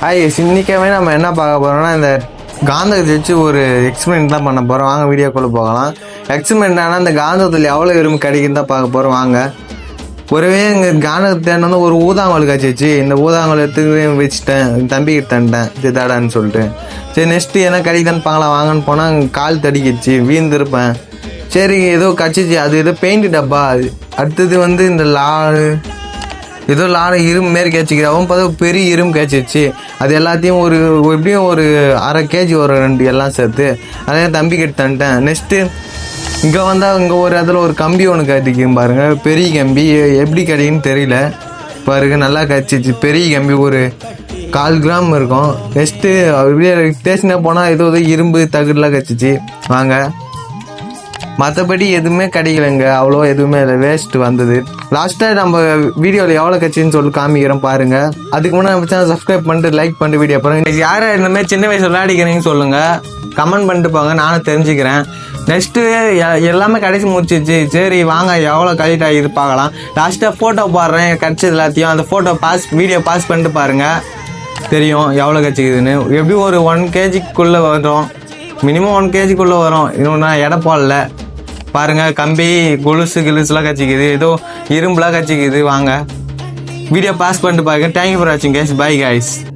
Hi இன்னைக்காவே நம்ம என்ன பார்க்க போகிறோம்னா இந்த காந்தகத்தை வச்சு ஒரு எக்ஸ்பிரிமெண்ட் தான் பண்ண போகிறோம் வாங்க வீடியோக்குள்ளே போகலாம். எக்ஸ்பெரிமெண்ட் ஆனால் இந்த காந்தகத்தில் எவ்வளோ இரும்பு கிடைக்குன்னு தான் பார்க்க போகிறோம் வாங்க. ஒருவே இங்கே காந்தகத்தை வந்து ஒரு ஊதாங்கல் காய்ச்சிச்சு. இந்த ஊதாங்கல் எடுத்து வச்சுட்டேன். என் தம்பிக்கிட்ட தந்துட்டேன் தடான்னு சொல்லிட்டு. சரி நெக்ஸ்ட்டு என்ன கிடைக்குதான்னு பார்க்கலாம். வாங்கன்னு போனால் கால் தடிக்கிச்சு. வீழ்ந்திருப்பேன். சரி ஏதோ கச்சிச்சு அது ஏதோ பெயிண்ட் டப்பா. அடுத்தது வந்து இந்த லாடு ஏதோ லாரி இரும்பு மாரி கேச்சிக்கிது அவன் பார்த்தா பெரிய இரும்பு கேச்சிச்சு அது எல்லாத்தையும் ஒரு எப்படியும் ஒரு அரை கேஜி ஒரு ரெண்டு எல்லாம் சேர்த்து அதே தம்பி கிட்ட தந்துட்டேன். நெக்ஸ்ட்டு இங்கே வந்தால் இங்கே ஒரு இடத்துல ஒரு கம்பி ஒன்று கட்டிக்கும் பாருங்கள் பெரிய கம்பி எப்படி கிடைக்குன்னு தெரியல. பாருங்க நல்லா கச்சிச்சு பெரிய கம்பி ஒரு கால் கிராம் இருக்கும். நெக்ஸ்ட்டு அப்படியே ஸ்டேஷனாக போனால் ஏதோ ஏதோ இரும்பு தகுடுலாம் கச்சிச்சு வாங்க. மற்றபடி எதுவுமே கிடைக்கலங்க. அவ்வளோ எதுவுமே இல்லை. வேஸ்ட் வந்தது. லாஸ்ட்டாக நம்ம வீடியோவில் எவ்வளோ கட்சின்னு சொல்லி காமிக்கிறோம் பாருங்கள் அதுக்கு முன்னாடி நம்ம சேனல் சப்ஸ்கிரைப் பண்ணிட்டு லைக் பண்ணிட்டு வீடியோ பாருங்க. யார் இந்த மாதிரி சின்ன வயசு விளையாடிக்கிறீங்கன்னு சொல்லுங்கள் கமெண்ட் பண்ணிட்டு போங்க. நானும் தெரிஞ்சுக்கிறேன். நெக்ஸ்ட்டு எல்லாமே கடைசி முடிச்சிச்சு சரி வாங்க. எவ்வளோ கலெக்ட் ஆகிது பார்க்கலாம். லாஸ்ட்டாக ஃபோட்டோ பாடுறேன். கிடச்சது எல்லாத்தையும். அந்த ஃபோட்டோ பாஸ் வீடியோ பாஸ் பண்ணிட்டு பாருங்கள் தெரியும் எவ்வளோ கச்சிக்குதுன்னு எப்படியும் ஒரு ஒன் கேஜிக்குள்ளே வரும். மினிமம் ஒன் கேஜிக்குள்ளே வரும். இன்னும் நான் பாருங்கள் போடல. கம்பி கொலுசு கிலுசுலாம் கச்சிக்குது. ஏதோ இரும்புலாம் கச்சிக்குது. வாங்க. வீடியோ பாஸ் பண்ணிட்டு பாருங்க. தேங்க்யூ ஃபார் வாட்சிங் கேஸ் பை கைஸ்